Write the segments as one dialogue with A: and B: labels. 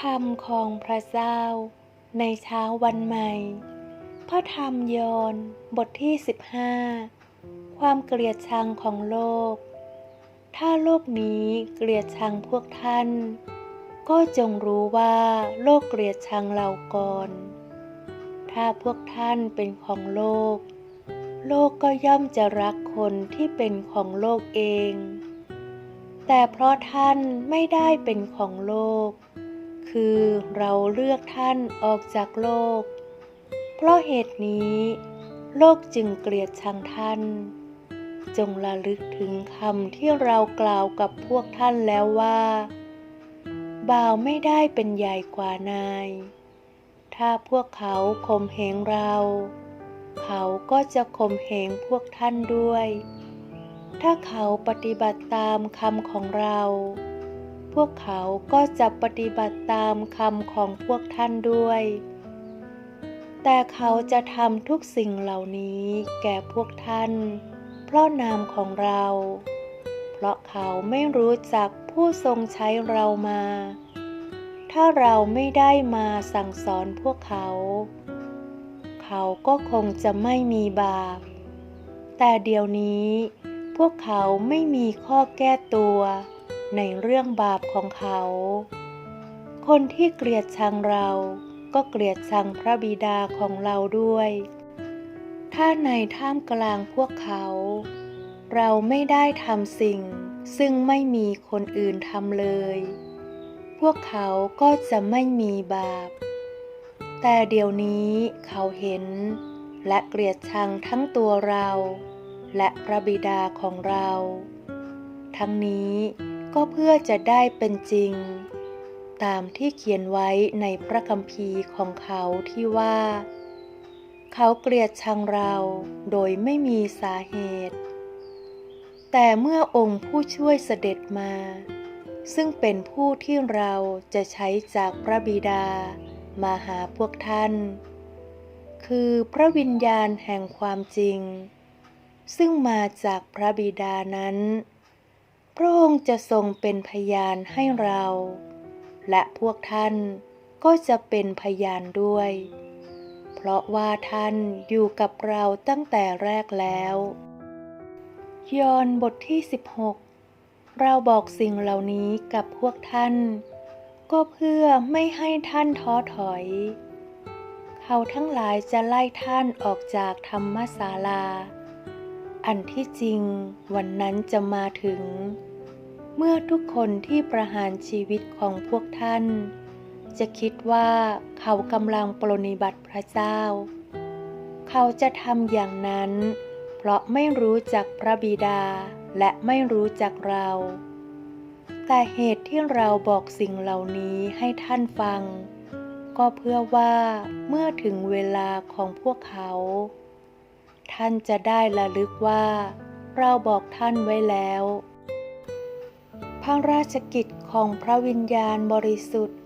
A: คำของพระเจ้า ในเช้าวันใหม่ พระธรรมยอห์นบทที่ 15 ความเกลียดชังของโลก ถ้าโลกนี้เกลียดชังพวกท่าน ก็จงรู้ว่าโลกเกลียดชังเราก่อน ถ้าพวกท่านเป็นของโลก โลกก็ย่อมจะรักคนที่เป็นของโลกเอง แต่เพราะท่านไม่ได้เป็นของโลก คือเราเลือกท่านออกจากโลก เพราะเหตุนี้ โลกจึงเกลียดชังท่าน จงระลึกถึงคำที่เรากล่าวกับพวกท่านแล้วว่าบ่าวไม่ได้เป็นใหญ่กว่านาย ถ้าพวกเขาข่มเหงเรา เขาก็จะข่มเหงพวกท่านด้วย ถ้าเขาปฏิบัติตามคำของเรา พวกเขาก็จะปฏิบัติตามคำของพวกท่านด้วย แต่เขาจะทำทุกสิ่งเหล่านี้แก่พวกท่าน เพราะนามของเรา เพราะเขาไม่รู้จักผู้ทรงใช้เรามา ถ้าเราไม่ได้มาสั่งสอนพวกเขา เขาก็คงจะไม่มีบาป แต่เดี๋ยวนี้พวกเขาไม่มีข้อแก้ตัว ในเรื่องบาปของเขา คนที่เกลียดชังเราก็เกลียดชังพระบิดาของเราด้วย ถ้าในท่ามกลางพวกเขา เราไม่ได้ทำสิ่งซึ่งไม่มีคนอื่นทำเลย พวกเขาก็จะไม่มีบาป แต่เดี๋ยวนี้เขาเห็น และเกลียดชังทั้งตัวเรา และพระบิดาของเรา ทั้งนี้ ก็เพื่อจะได้เป็นจริง ตามที่เขียนไว้ในพระคัมภีร์ของเขาที่ว่า เขาเกลียดชังเราโดยไม่มีสาเหตุ แต่เมื่อองค์ผู้ช่วยเสด็จมา ซึ่งเป็นผู้ที่เราจะใช้จากพระบิดามาหาพวกท่าน คือพระวิญญาณแห่งความจริง ซึ่งมาจากพระบิดานั้น พระองค์จะทรงเป็นพยานให้เรา และพวกท่านก็จะเป็นพยานด้วย เพราะว่าท่านอยู่กับเราตั้งแต่แรกแล้ว ยอห์นบทที่ 16 เราบอกสิ่งเหล่านี้กับพวกท่าน ก็เพื่อไม่ให้ท่านท้อถอย เขาทั้งหลายจะไล่ท่านออกจากธรรมศาลา อันที่จริงวันนั้นจะมาถึง เมื่อทุกคนที่ประหารชีวิตของพวกท่าน จะคิดว่าเขากำลังปรนิบัติพระเจ้า เขาจะทำอย่างนั้น เพราะไม่รู้จักพระบิดาและไม่รู้จักเรา แต่เหตุที่เราบอกสิ่งเหล่านี้ให้ท่านฟัง ก็เพื่อว่าเมื่อถึงเวลาของพวกเขา ท่านจะได้ระลึกว่า เราบอกท่านไว้แล้ว พระราชกิจของพระวิญญาณบริสุทธิ์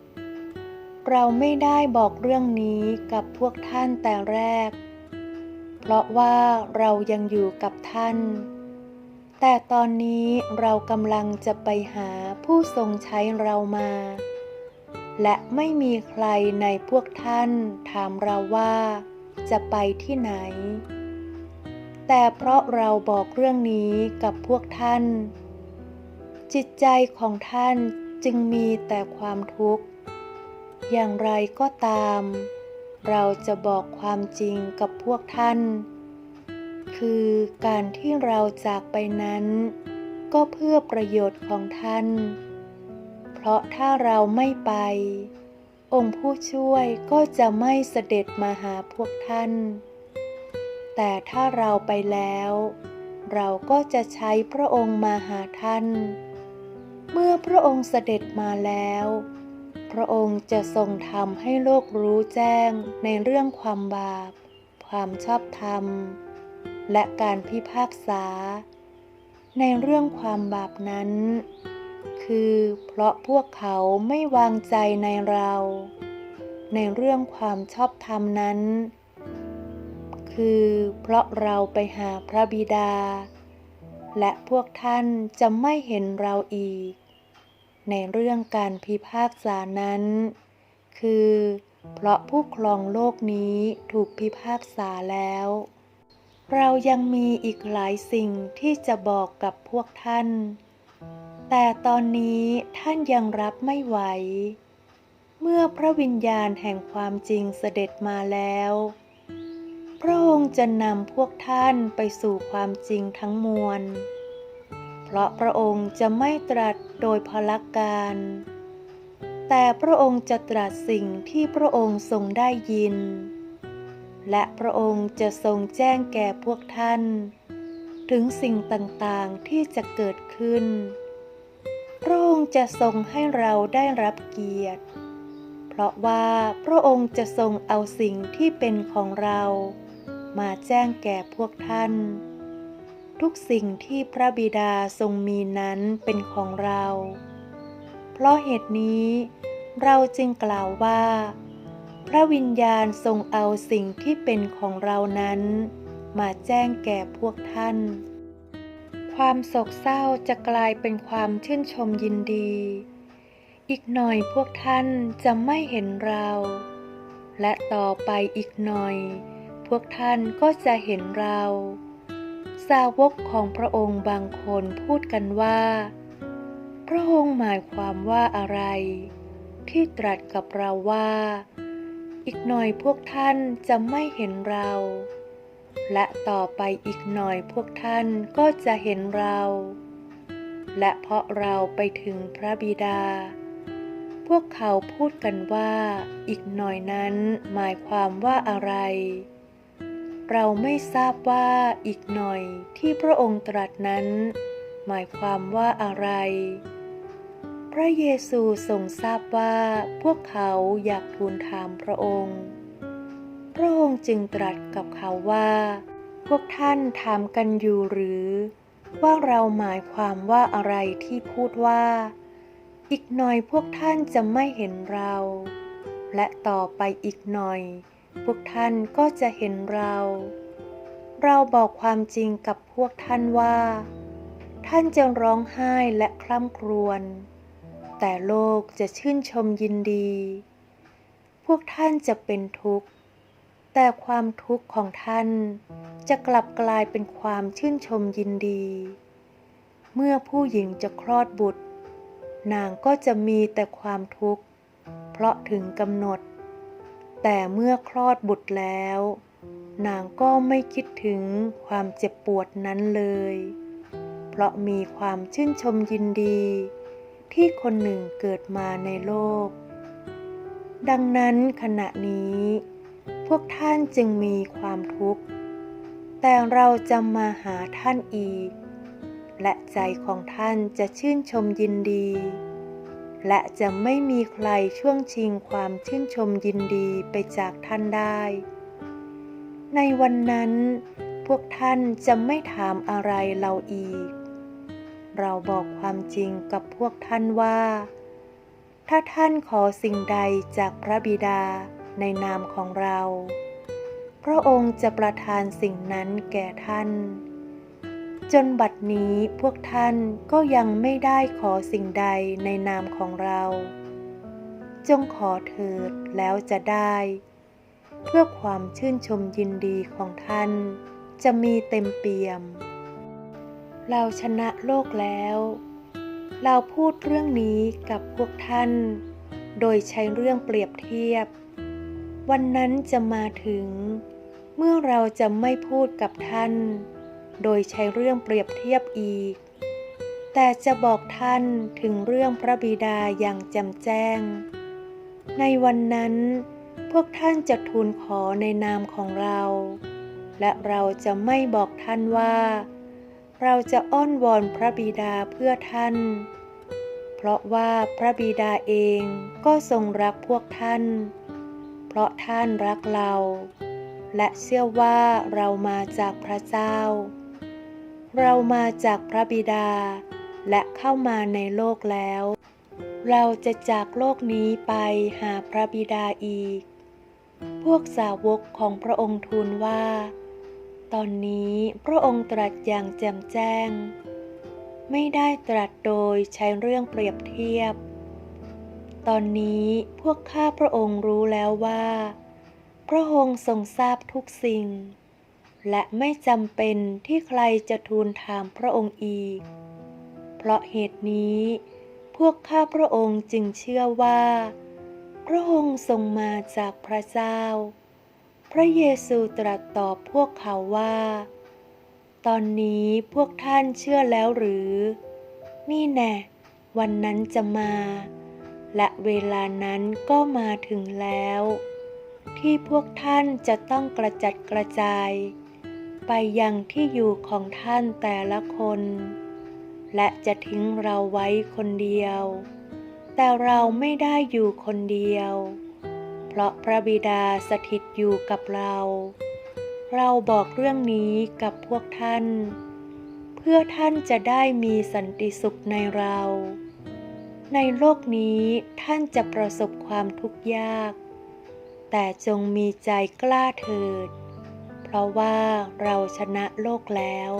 A: เราไม่ได้บอกเรื่องนี้กับพวกท่านแต่แรก เพราะว่าเรายังอยู่กับท่าน แต่ตอนนี้เรากำลังจะไปหาผู้ทรงใช้เรามา และไม่มีใครในพวกท่านถามเราว่าจะไปที่ไหน แต่เพราะเราบอกเรื่องนี้กับพวกท่าน จิตใจของท่านจึงมีแต่ความทุกข์ อย่างไรก็ตาม เราจะบอกความจริงกับพวกท่าน คือการที่เราจากไปนั้น ก็เพื่อประโยชน์ของท่าน เพราะถ้าเราไม่ไป องค์ผู้ช่วยก็จะไม่เสด็จมาหาพวกท่าน แต่ถ้าเราไปแล้ว เราก็จะใช้พระองค์มาหาท่าน เมื่อพระองค์เสด็จมาแล้ว พระองค์จะทรงทำให้โลกรู้แจ้งในเรื่องความบาป ความชอบธรรม และการพิพากษา ในเรื่องความบาปนั้น คือเพราะพวกเขาไม่วางใจในเรา ในเรื่องความชอบธรรมนั้น คือเพราะเราไปหาพระบิดา และพวกท่านจะไม่เห็นเราอีก ในเรื่องการพิพากษานั้น คือ เพราะผู้ครองโลกนี้ถูกพิพากษาแล้ว เรายังมีอีกหลายสิ่งที่จะบอกกับพวกท่าน แต่ตอนนี้ท่านยังรับไม่ไหว เมื่อพระวิญญาณแห่งความจริงเสด็จมาแล้ว พระองค์จะนำพวกท่านไปสู่ความจริงทั้งมวล เพราะพระองค์จะไม่ตรัสโดยพละการ แต่พระองค์จะตรัสสิ่งที่พระองค์ทรงได้ยิน และพระองค์จะทรงแจ้งแก่พวกท่าน ถึงสิ่งต่างๆที่จะเกิดขึ้น พระองค์จะทรงให้เราได้รับเกียรติเพราะว่าพระองค์จะทรงเอาสิ่งที่เป็นของเรา มาแจ้งแก่พวกท่าน ทุกสิ่งที่พระบิดาทรงมีนั้นเป็นของเรา เพราะเหตุนี้เราจึงกล่าวว่า พระวิญญาณทรงเอาสิ่งที่เป็นของเรานั้น มาแจ้งแก่พวกท่าน ความโศกเศร้าจะกลายเป็นความชื่นชมยินดี อีกหน่อยพวกท่านจะไม่เห็นเรา และต่อไปอีกหน่อย พวกท่านก็จะเห็นเรา สาวกของพระองค์บางคนพูดกันว่า พระองค์หมายความว่าอะไร ที่ตรัสกับเราว่า อีกหน่อยพวกท่านจะไม่เห็นเรา และต่อไปอีกหน่อยพวกท่านก็จะเห็นเรา และเพราะเราไปถึงพระบิดาพวกเขาพูดกันว่าอีกหน่อยนั้นหมายความว่าอะไร เราไม่ทราบว่าอีกหน่อยที่พระองค์ตรัสนั้น หมายความว่าอะไร พระเยซูทรงทราบว่าพวกเขาอยากทูลถามพระองค์ พระองค์จึงตรัสกับเขาว่า พวกท่านถามกันอยู่หรือ ว่าเราหมายความว่าอะไรที่พูดว่า อีกหน่อยพวกท่านจะไม่เห็นเรา และต่อไปอีกหน่อย พวกท่านก็จะเห็นเรา เราบอกความจริงกับพวกท่านว่า ท่านจะร้องไห้และคร่ำครวญ แต่โลกจะชื่นชมยินดี พวกท่านจะเป็นทุกข์ แต่ความทุกข์ของท่านจะกลับกลายเป็นความชื่นชมยินดี เมื่อผู้หญิงจะคลอดบุตร นางก็จะมีแต่ความทุกข์ เพราะถึงกำหนด แต่เมื่อคลอดบุตรแล้ว นางก็ไม่คิดถึงความเจ็บปวดนั้นเลย เพราะมีความชื่นชมยินดี ที่คนหนึ่งเกิดมาในโลก ดังนั้นขณะนี้ พวกท่านจึงมีความทุกข์ แต่เราจะมาหาท่านอีก และใจของท่านจะชื่นชมยินดี และจะไม่มีใครช่วงชิงความชื่นชมยินดีไปจากท่านได้ ในวันนั้น พวกท่านจะไม่ถามอะไรเราอีก เราบอกความจริงกับพวกท่านว่า ถ้าท่านขอสิ่งใดจากพระบิดาในนามของเรา พระองค์จะประทานสิ่งนั้นแก่ท่าน จนบัดนี้พวกท่านก็ยังไม่ได้ขอสิ่งใดในนามของเรา จงขอเถิดแล้วจะได้ เพื่อความชื่นชมยินดีของท่าน จะมีเต็มเปี่ยม เราชนะโลกแล้ว เราพูดเรื่องนี้กับพวกท่าน โดยใช้เรื่องเปรียบเทียบ วันนั้นจะมาถึง เมื่อเราจะไม่พูดกับท่าน โดยใช้เรื่องเปรียบเทียบอีก แต่จะบอกท่านถึงเรื่องพระบิดาอย่างแจ่มแจ้ง ในวันนั้น พวกท่านจะทูลขอในนามของเรา และเราจะไม่บอกท่านว่า เราจะอ้อนวอนพระบิดาเพื่อท่าน เพราะว่าพระบิดาเองก็ทรงรักพวกท่าน เพราะท่านรักเราและเชื่อว่าเรามาจากพระเจ้า เรามาจากพระบิดา และเข้ามาในโลกแล้ว เราจะจากโลกนี้ไปหาพระบิดาอีก พวกสาวกของพระองค์ทูลว่า ตอนนี้พระองค์ตรัสอย่างแจ่มแจ้ง ไม่ได้ตรัสโดยใช้เรื่องเปรียบเทียบ ตอนนี้พวกข้าพระองค์รู้แล้วว่า พระองค์ทรงทราบทุกสิ่ง และไม่จำเป็นที่ใครจะทูลถามพระองค์อีก เพราะเหตุนี้ พวกข้าพระองค์จึงเชื่อว่า พระองค์ทรงมาจากพระเจ้า พระเยซูตรัสตอบพวกเขาว่า ตอนนี้พวกท่านเชื่อแล้วหรือ นี่แน่วันนั้นจะมา และเวลานั้นก็มาถึงแล้วที่พวกท่านจะต้องกระจัดกระจาย ไปยังที่อยู่ของท่านแต่ละคน และจะทิ้งเราไว้คนเดียว แต่เราไม่ได้อยู่คนเดียว เพราะพระบิดาสถิตอยู่กับเรา เราบอกเรื่องนี้กับพวกท่าน เพื่อท่านจะได้มีสันติสุขในเรา ในโลกนี้ท่านจะประสบความทุกข์ยาก แต่จงมีใจกล้าเถิด เพราะว่าเราชนะโลกแล้ว